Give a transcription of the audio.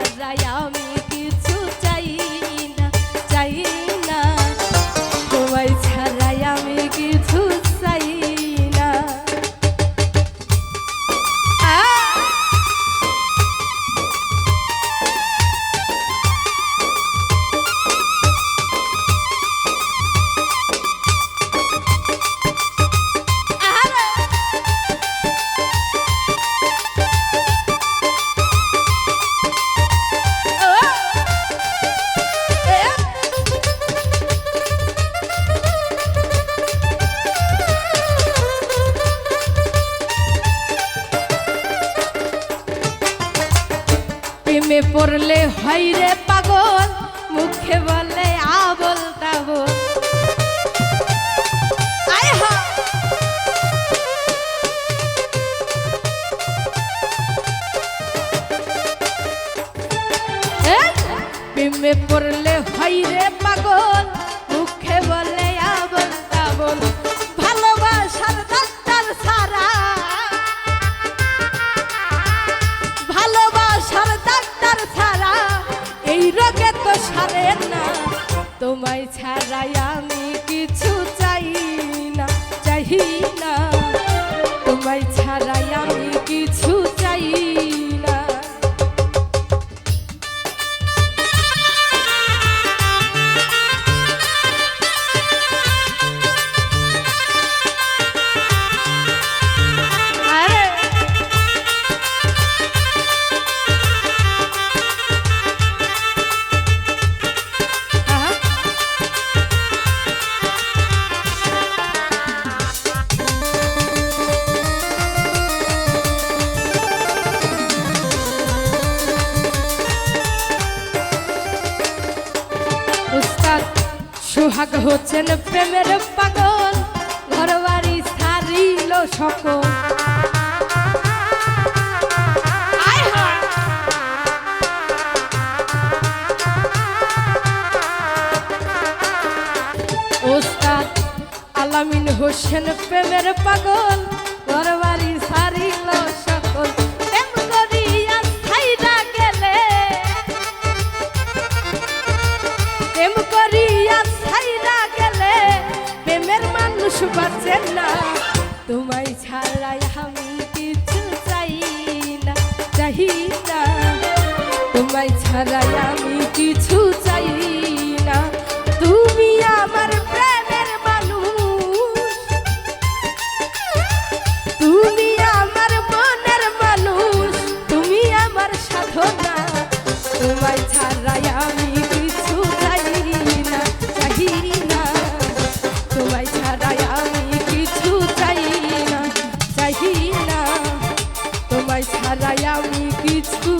তোমায় আমি। পড়লে হয় রে পাগল মুখে বলে আবল তাবল। সারে না। তোমায় ছাড়াই আমি কিছু চাই না চাই না। উস্তাদ সোহাগ হচ্ছেন প্রেমের পাগল ঘর বাড়ি সারিল সকল ওস্তাদ আলামিন হোসেন প্রেমের পাগল তোমায় ছাড়া আমি কিছু চাই না। তুমি আমার প্রাণের মানুষ। তুমি আমার মনের মানুষ। তুমি আমার সাধনা। তোমায় ছাড়া আমি কিছু চাই না চাই না। তোমায় ছাড়া আমি কিছু চাই না চাই না। তোমায় ছাড়া আমি কিছু